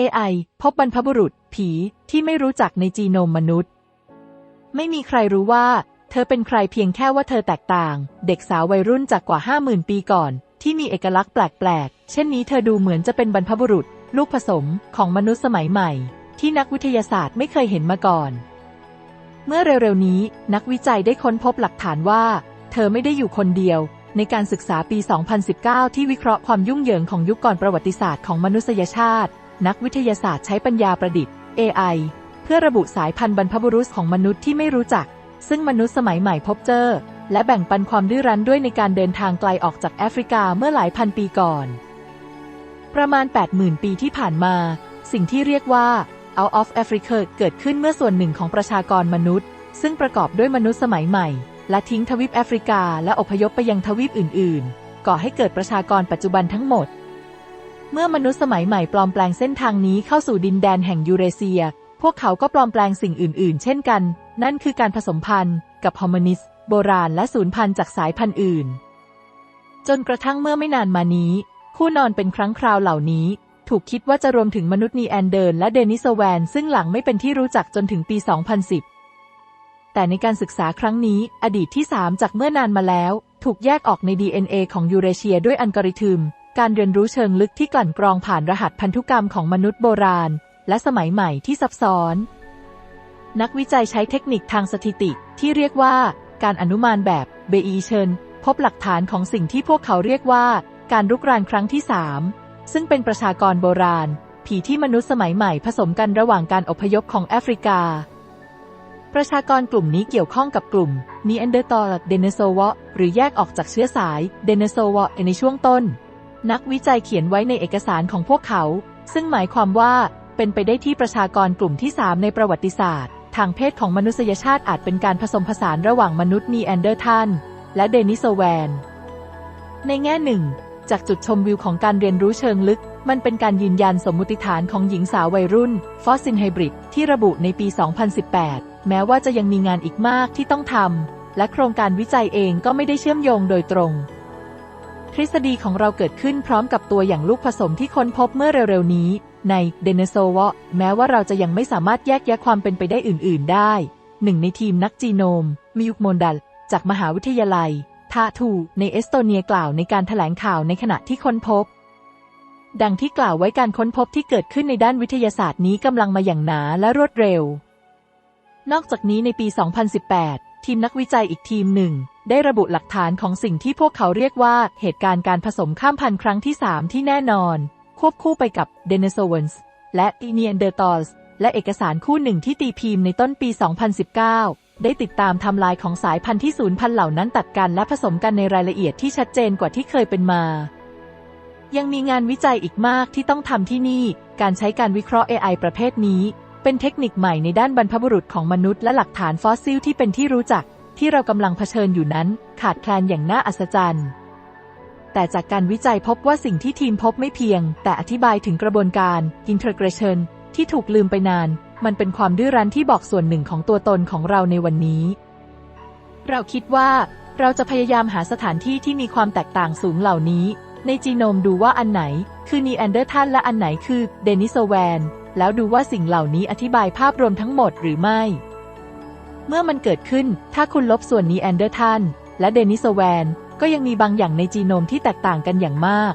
AI พบบรรพบุรุษ ผีที่ไม่รู้จักในจีโนมมนุษย์ ไม่มีใครรู้ว่า เธอเป็นใครเพียงแค่ว่าเธอแตกต่าง เด็กสาววัยรุ่นจากกว่า 50,000 ปีก่อน ที่มีเอกลักษณ์แปลกๆ เช่นนี้เธอดูเหมือนจะเป็นบรรพบุรุษ ลูกผสมของมนุษย์สมัยใหม่ ที่นักวิทยาศาสตร์ไม่เคยเห็นมาก่อน เมื่อเร็วๆนี้ นักวิจัยได้ค้นพบหลักฐานว่า เธอไม่ได้อยู่คนเดียว ในการศึกษาปี 2019 ที่วิเคราะห์ความยุ่งเหยิงของยุคก่อนประวัติศาสตร์ของมนุษยชาติ นักวิทยาศาสตร์ใช้ปัญญาประดิษฐ์ AI เพื่อระบุสายพันธุ์บรรพบุรุษของมนุษย์ที่ไม่รู้จัก ซึ่งมนุษย์สมัยใหม่พบเจอ และแบ่งปันความดื้อรั้นด้วยในการเดินทางไกลออกจากแอฟริกาเมื่อหลายพันปีก่อน ประมาณ 80,000 ปีที่ผ่านมา สิ่งที่เรียกว่า Out of Africa เกิดขึ้นเมื่อส่วนหนึ่งของประชากรมนุษย์ ซึ่งประกอบด้วยมนุษย์สมัยใหม่ และทิ้งทวีปแอฟริกา และอพยพไปยังทวีปอื่น ๆ ก่อให้เกิดประชากรปัจจุบันทั้งหมด เมื่อมนุษย์สมัยใหม่ปลอมแปลงเส้นทางนี้เข้าสู่ดินแดนแห่งยูเรเซีย พวกเขาก็ปลอมแปลงสิ่งอื่น ๆ เช่นกัน นั่นคือการผสมพันธุ์ กับฮอร์โมนิสโบราณและสูญพันธุ์จากสายพันธุ์อื่น จนกระทั่งเมื่อไม่นานมานี้ คู่นอนเป็นครั้งคราวเหล่านี้ ถูกคิดว่าจะรวมถึงมนุษย์นีแอนเดิร์นและเดนิสแวน ซึ่งหลังไม่เป็นที่รู้จักจนถึงปี 2010 แต่ในการศึกษาครั้งนี้ อดีตที่ 3 จากเมื่อนานมาแล้ว ถูกแยกออกใน DNA ของยูเรเชียด้วยอัลกอริทึม การเรียนรู้เชิงลึกที่กลั่นกรองผ่านรหัสพันธุกรรมของมนุษย์โบราณ และสมัยใหม่ที่ซับซ้อน นักวิจัยใช้เทคนิคทางสถิติที่เรียกว่าการอนุมานแบบเบอีเชนพบหลักฐานของสิ่งที่พวกเขาเรียกว่า การรุกรานครั้งที่ 3 ซึ่งเป็นประชากรโบราณ ผีที่มนุษย์สมัยใหม่ผสมกันระหว่างการอพยพของแอฟริกา ประชากรกลุ่มนี้เกี่ยวข้องกับกลุ่มนีแอนเดอร์ตอลเดเนโซวะหรือแยกออกจากเชื้อสายเดเนโซวะในช่วงต้น นักวิจัยเขียนไว้ในเอกสารของพวกเขา ซึ่งหมายความว่าเป็นไปได้ที่ประชากรกลุ่มที่ 3 ในประวัติศาสตร์ ทางเพศของมนุษยชาติอาจเป็นการผสมผสานระหว่างมนุษย์นีแอนเดอร์ทันและเดนิโซแวน ในแง่หนึ่ง จากจุดชมวิวของการเรียนรู้เชิงลึก มันเป็นการยืนยันสมมุติฐานของหญิงสาววัยรุ่น ฟอสซินไฮบริดที่ระบุในปี 2018 แม้ว่าจะยังมีงานอีกมากที่ต้องทำและโครงการวิจัยเองก็ไม่ได้เชื่อมโยงโดยตรง ทฤษฎีของเราเกิดขึ้นพร้อมกับตัวอย่างลูกผสมที่ค้นพบเมื่อเร็วๆนี้ ในเดนโซวะแม้ว่าเราจะยังไม่สามารถแยกแยะความเป็นไปได้อื่น ๆ ได้ หนึ่งในทีมนักจีโนม มิยุกโมนดัล จากมหาวิทยาลัยทาทูในเอสโตเนียกล่าวในการถแถลงข่าวในขณะที่ค้นพบ ดังที่กล่าวไว้การค้นพบที่เกิดขึ้นในด้านวิทยาศาสตร์นี้กำลังมาอย่างหนาและรวดเร็ว นอกจากนี้ในปี 2018 ทีมนักวิจัยอีกทีมหนึ่ง ได้ระบุหลักฐานของสิ่งที่พวกเขาเรียกว่าเหตุการณ์การผสมข้ามพันธุ์ครั้งที่ 3 ที่แน่นอน ควบคู่ไปกับเดเนโซวันส์และอีเนียนเดอร์ตอลส์และเอกสารคู่หนึ่งที่ตีพิมพ์ในต้นปี 2019 ได้ติดตามทำลายของสายพันธุ์ที่สูญพันธุ์เหล่านั้นตัดกันและผสมกันในรายละเอียดที่ชัดเจนกว่าที่เคยเป็นมา ยังมีงานวิจัยอีกมากที่ต้องทำที่นี่ การใช้การวิเคราะห์ AI ประเภทนี้ เป็นเทคนิคใหม่ในด้านบรรพบุรุษของมนุษย์และหลักฐานฟอสซิลที่เป็นที่รู้จัก ที่เรากำลังเผชิญอยู่นั้นขาดแคลนอย่างน่าอัศจรรย์ แต่จากการวิจัยพบว่าสิ่งที่ทีมพบไม่เพียง แต่อธิบายถึงกระบวนการ integration ที่ถูกลืมไปนาน มันเป็นความดื้อรั้นที่บอกส่วนหนึ่งของตัวตนของเราในวันนี้ เราคิดว่าเราจะพยายามหาสถานที่ที่มีความแตกต่างสูงเหล่านี้ ในจีโนมดูว่าอันไหน คือนีแอนเดอร์ทันและอันไหนคือเดนิโซแวน แล้วดูว่าสิ่งเหล่านี้อธิบายภาพรวมทั้งหมดหรือไม่ เมื่อมันเกิดขึ้น ถ้าคุณลบส่วนนี้แอนเดอร์ทันและเดนิสแวน ก็ยังมีบางอย่างในจีโนมที่แตกต่างกันอย่างมาก